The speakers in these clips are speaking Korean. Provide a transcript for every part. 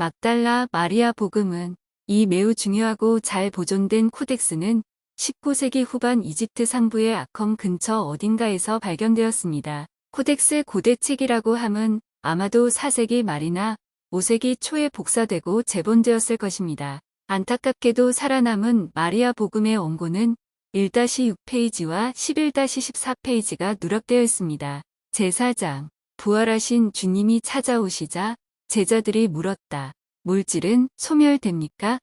막달라 마리아 복음은 이 매우 중요하고 잘 보존된 코덱스는 19세기 후반 이집트 상부의 아컴 근처 어딘가에서 발견되었습니다. 코덱스 고대책이라고 함은 아마도 4세기 말이나 5세기 초에 복사되고 재본되었을 것입니다. 안타깝게도 살아남은 마리아 복음의 원고는 1-6페이지와 11-14페이지가 누락되어 있습니다. 제4장 부활하신 주님이 찾아오시자 제자들이 물었다. 물질은 소멸됩니까?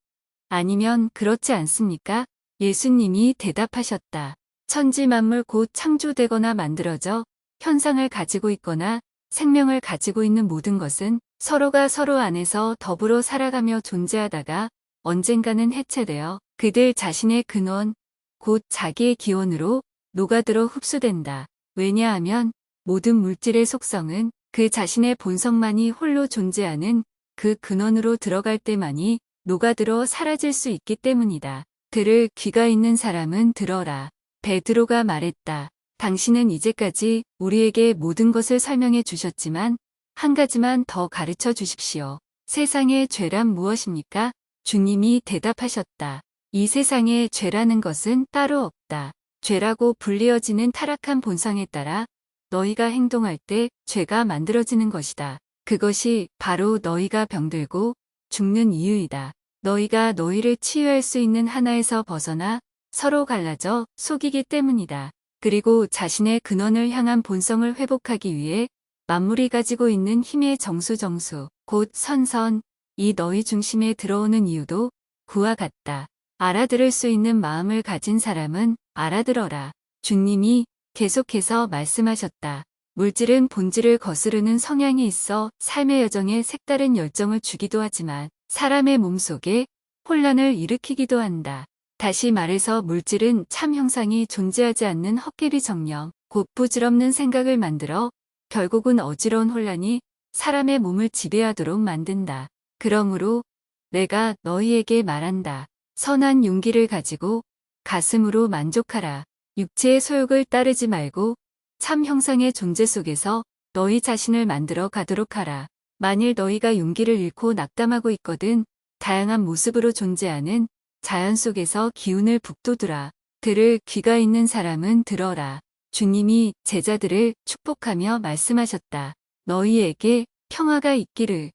아니면 그렇지 않습니까? 예수님이 대답하셨다. 천지 만물 곧 창조되거나 만들어져 현상을 가지고 있거나 생명을 가지고 있는 모든 것은 서로가 서로 안에서 더불어 살아가며 존재하다가 언젠가는 해체되어 그들 자신의 근원, 곧 자기의 기원으로 녹아들어 흡수된다. 왜냐하면 모든 물질의 속성은 그 자신의 본성만이 홀로 존재하는 그 근원으로 들어갈 때만이 녹아들어 사라질 수 있기 때문이다. 들을 귀가 있는 사람은 들어라. 베드로가 말했다. 당신은 이제까지 우리에게 모든 것을 설명해 주셨지만 한 가지만 더 가르쳐 주십시오. 세상의 죄란 무엇입니까? 주님이 대답하셨다. 이 세상에 죄라는 것은 따로 없다. 죄라고 불리어지는 타락한 본성에 따라 너희가 행동할 때 죄가 만들어지는 것이다. 그것이 바로 너희가 병들고 죽는 이유이다. 너희가 너희를 치유할 수 있는 하나에서 벗어나 서로 갈라져 속이기 때문이다. 그리고 자신의 근원을 향한 본성을 회복하기 위해 만물이 가지고 있는 힘의 정수정수, 곧 선선, 이 너희 중심에 들어오는 이유도 그와 같다. 알아들을 수 있는 마음을 가진 사람은 알아들어라. 주님이 계속해서 말씀하셨다. 물질은 본질을 거스르는 성향이 있어 삶의 여정에 색다른 열정을 주기도 하지만 사람의 몸속에 혼란을 일으키기도 한다. 다시 말해서 물질은 참 형상이 존재하지 않는 헛개비 정령, 곧 부질없는 생각을 만들어 결국은 어지러운 혼란이 사람의 몸을 지배하도록 만든다. 그러므로 내가 너희에게 말한다. 선한 용기를 가지고 가슴으로 만족하라. 육체의 소욕을 따르지 말고 참 형상의 존재 속에서 너희 자신을 만들어 가도록 하라. 만일 너희가 용기를 잃고 낙담하고 있거든 다양한 모습으로 존재하는 자연 속에서 기운을 북돋우라. 들을 귀가 있는 사람은 들어라. 주님이 제자들을 축복하며 말씀하셨다. 너희에게 평화가 있기를.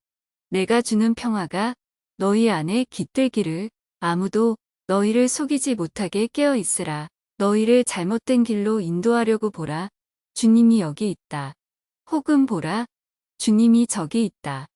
내가 주는 평화가 너희 안에 깃들기를. 아무도 너희를 속이지 못하게 깨어 있으라. 너희를 잘못된 길로 인도하려고 보라. 주님이 여기 있다. 혹은 보라. 주님이 저기 있다.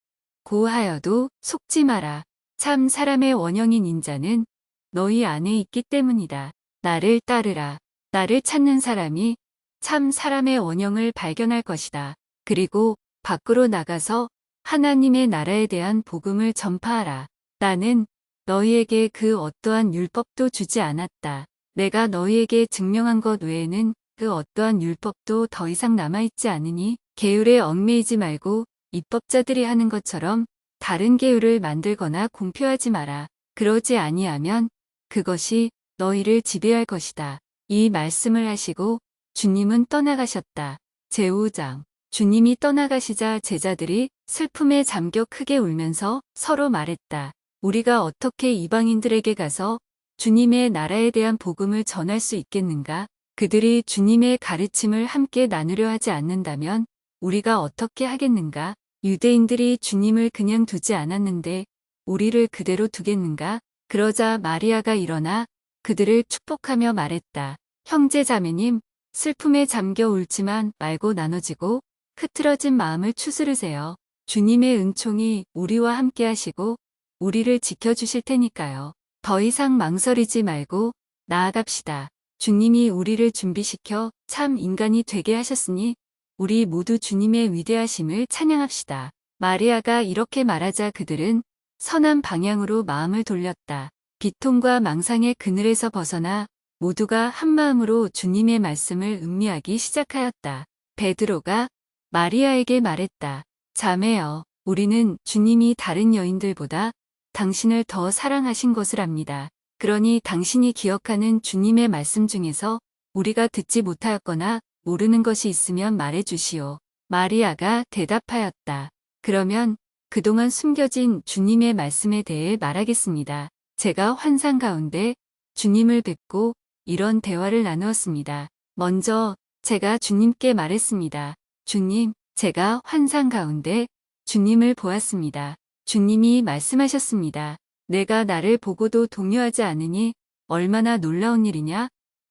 고하여도 속지 마라. 참 사람의 원형인 인자는 너희 안에 있기 때문이다. 나를 따르라. 나를 찾는 사람이 참 사람의 원형을 발견할 것이다. 그리고 밖으로 나가서 하나님의 나라에 대한 복음을 전파하라. 나는 너희에게 그 어떠한 율법도 주지 않았다. 내가 너희에게 증명한 것 외에는 그 어떠한 율법도 더 이상 남아있지 않으니 계율에 얽매이지 말고 입법자들이 하는 것처럼 다른 계율을 만들거나 공표하지 마라. 그러지 아니하면 그것이 너희를 지배할 것이다. 이 말씀을 하시고 주님은 떠나가셨다. 제5장 주님이 떠나가시자 제자들이 슬픔에 잠겨 크게 울면서 서로 말했다. 우리가 어떻게 이방인들에게 가서 주님의 나라에 대한 복음을 전할 수 있겠는가? 그들이 주님의 가르침을 함께 나누려 하지 않는다면 우리가 어떻게 하겠는가? 유대인들이 주님을 그냥 두지 않았는데 우리를 그대로 두겠는가? 그러자 마리아가 일어나 그들을 축복하며 말했다. 형제 자매님, 슬픔에 잠겨 울지만 말고 나눠지고 흐트러진 마음을 추스르세요. 주님의 은총이 우리와 함께 하시고 우리를 지켜주실 테니까요. 더 이상 망설이지 말고 나아갑시다. 주님이 우리를 준비시켜 참 인간이 되게 하셨으니 우리 모두 주님의 위대하심을 찬양합시다. 마리아가 이렇게 말하자 그들은 선한 방향으로 마음을 돌렸다. 비통과 망상의 그늘에서 벗어나 모두가 한마음으로 주님의 말씀을 음미하기 시작하였다. 베드로가 마리아에게 말했다. 자매여, 우리는 주님이 다른 여인들보다 당신을 더 사랑하신 것을 압니다. 그러니 당신이 기억하는 주님의 말씀 중에서 우리가 듣지 못하였거나 모르는 것이 있으면 말해 주시오. 마리아가 대답하였다. 그러면 그동안 숨겨진 주님의 말씀에 대해 말하겠습니다. 제가 환상 가운데 주님을 뵙고 이런 대화를 나누었습니다. 먼저 제가 주님께 말했습니다. 주님, 제가 환상 가운데 주님을 보았습니다. 주님이 말씀하셨습니다. 내가 나를 보고도 동요하지 않으니 얼마나 놀라운 일이냐?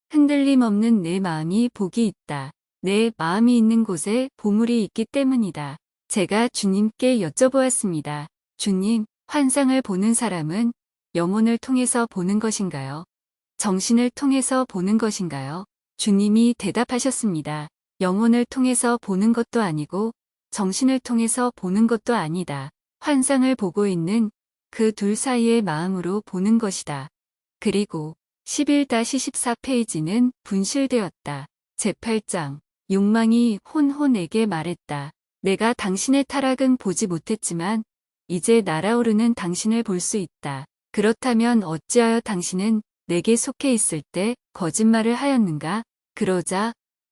흔들림 없는 내 마음이 복이 있다. 내 마음이 있는 곳에 보물이 있기 때문이다. 제가 주님께 여쭤보았습니다. 주님, 환상을 보는 사람은 영혼을 통해서 보는 것인가요? 정신을 통해서 보는 것인가요? 주님이 대답하셨습니다. 영혼을 통해서 보는 것도 아니고 정신을 통해서 보는 것도 아니다. 환상을 보고 있는 그 둘 사이의 마음으로 보는 것이다. 그리고 11-14페이지는 분실되었다. 제8장 욕망이 혼혼에게 말했다. 내가 당신의 타락은 보지 못했지만 이제 날아오르는 당신을 볼 수 있다. 그렇다면 어찌하여 당신은 내게 속해 있을 때 거짓말을 하였는가? 그러자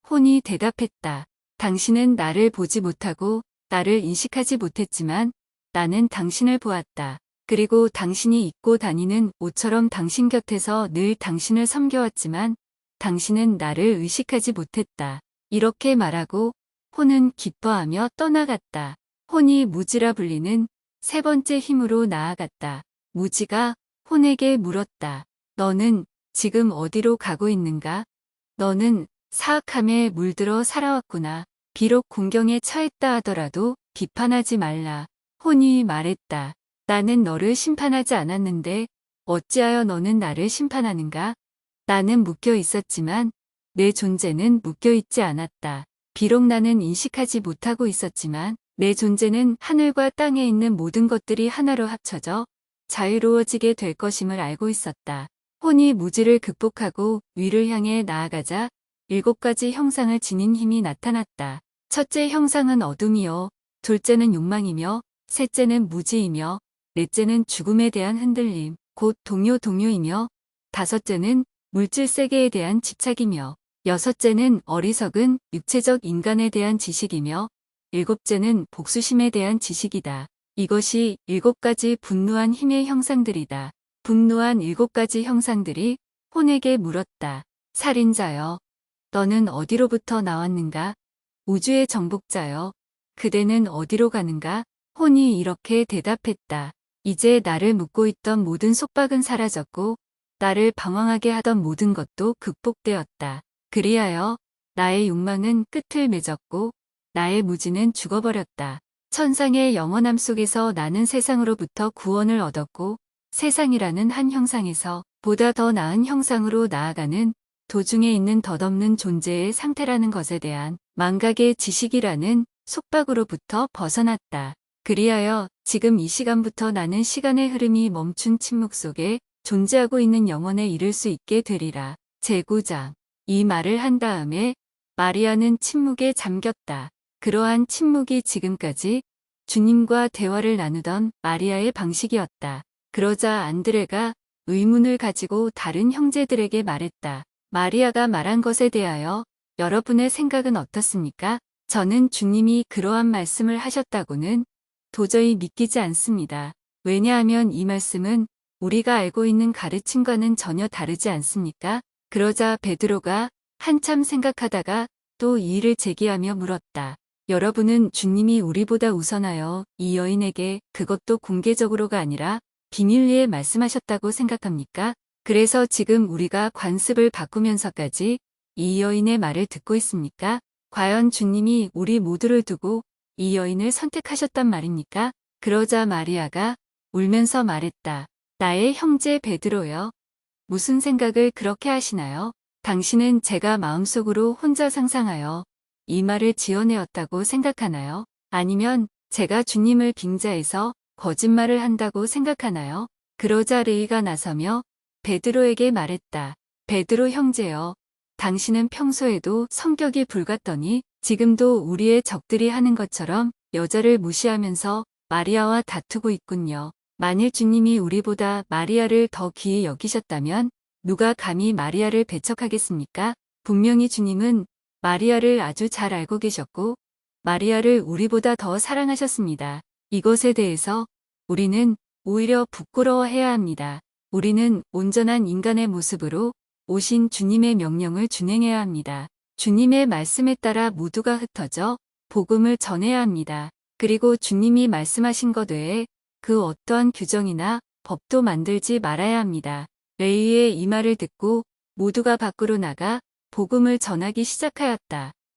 혼이 대답했다. 당신은 나를 보지 못하고 나를 인식하지 못했지만 나는 당신을 보았다. 그리고 당신이 입고 다니는 옷처럼 당신 곁에서 늘 당신을 섬겨왔지만 당신은 나를 의식하지 못했다. 이렇게 말하고 혼은 기뻐하며 떠나갔다. 혼이 무지라 불리는 세 번째 힘으로 나아갔다. 무지가 혼에게 물었다. 너는 지금 어디로 가고 있는가? 너는 사악함에 물들어 살아왔구나. 비록 공경에 처했다 하더라도 비판하지 말라. 혼이 말했다. 나는 너를 심판하지 않았는데 어찌하여 너는 나를 심판하는가? 나는 묶여 있었지만 내 존재는 묶여 있지 않았다. 비록 나는 인식하지 못하고 있었지만 내 존재는 하늘과 땅에 있는 모든 것들이 하나로 합쳐져 자유로워지게 될 것임을 알고 있었다. 혼이 무지를 극복하고 위를 향해 나아가자 일곱 가지 형상을 지닌 힘이 나타났다. 첫째 형상은 어둠이요. 둘째는 욕망이며 셋째는 무지이며 넷째는 죽음에 대한 흔들림, 곧 동요 동요이며 다섯째는 물질 세계에 대한 집착이며 여섯째는 어리석은 육체적 인간에 대한 지식이며 일곱째는 복수심에 대한 지식이다. 이것이 일곱 가지 분노한 힘의 형상들이다. 분노한 일곱 가지 형상들이 혼에게 물었다. 살인자여, 너는 어디로부터 나왔는가? 우주의 정복자여, 그대는 어디로 가는가? 혼이 이렇게 대답했다. 이제 나를 묶고 있던 모든 속박은 사라졌고, 나를 방황하게 하던 모든 것도 극복되었다. 그리하여 나의 욕망은 끝을 맺었고, 나의 무지는 죽어버렸다. 천상의 영원함 속에서 나는 세상으로부터 구원을 얻었고, 세상이라는 한 형상에서 보다 더 나은 형상으로 나아가는 도중에 있는 덧없는 존재의 상태라는 것에 대한 망각의 지식이라는 속박으로부터 벗어났다. 그리하여 지금 이 시간부터 나는 시간의 흐름이 멈춘 침묵 속에 존재하고 있는 영혼에 이를 수 있게 되리라. 제9장. 이 말을 한 다음에 마리아는 침묵에 잠겼다. 그러한 침묵이 지금까지 주님과 대화를 나누던 마리아의 방식이었다. 그러자 안드레가 의문을 가지고 다른 형제들에게 말했다. 마리아가 말한 것에 대하여 여러분의 생각은 어떻습니까? 저는 주님이 그러한 말씀을 하셨다고는 도저히 믿기지 않습니다. 왜냐하면 이 말씀은 우리가 알고 있는 가르침과는 전혀 다르지 않습니까? 그러자 베드로가 한참 생각하다가 또 이의를 제기하며 물었다. 여러분은 주님이 우리보다 우선하여 이 여인에게 그것도 공개적으로가 아니라 비밀리에 말씀하셨다고 생각합니까? 그래서 지금 우리가 관습을 바꾸면서까지 이 여인의 말을 듣고 있습니까? 과연 주님이 우리 모두를 두고 이 여인을 선택하셨단 말입니까? 그러자 마리아가 울면서 말했다. 나의 형제 베드로여. 무슨 생각을 그렇게 하시나요? 당신은 제가 마음속으로 혼자 상상하여 이 말을 지어내었다고 생각하나요? 아니면 제가 주님을 빙자해서 거짓말을 한다고 생각하나요? 그러자 레이가 나서며 베드로에게 말했다. 베드로 형제여, 당신은 평소에도 성격이 불같더니 지금도 우리의 적들이 하는 것처럼 여자를 무시하면서 마리아와 다투고 있군요. 만일 주님이 우리보다 마리아를 더 귀히 여기셨다면 누가 감히 마리아를 배척하겠습니까? 분명히 주님은 마리아를 아주 잘 알고 계셨고 마리아를 우리보다 더 사랑하셨습니다. 이것에 대해서 우리는 오히려 부끄러워해야 합니다. 우리는 온전한 인간의 모습으로 오신 주님의 명령을 준행해야 합니다. 주님의 말씀에 따라 모두가 흩어져 복음을 전해야 합니다. 그리고 주님이 말씀하신 것 외에 그 어떠한 규정이나 법도 만들지 말아야 합니다. 레위의 이 말을 듣고 모두가 밖으로 나가 복음을 전하기 시작하였다.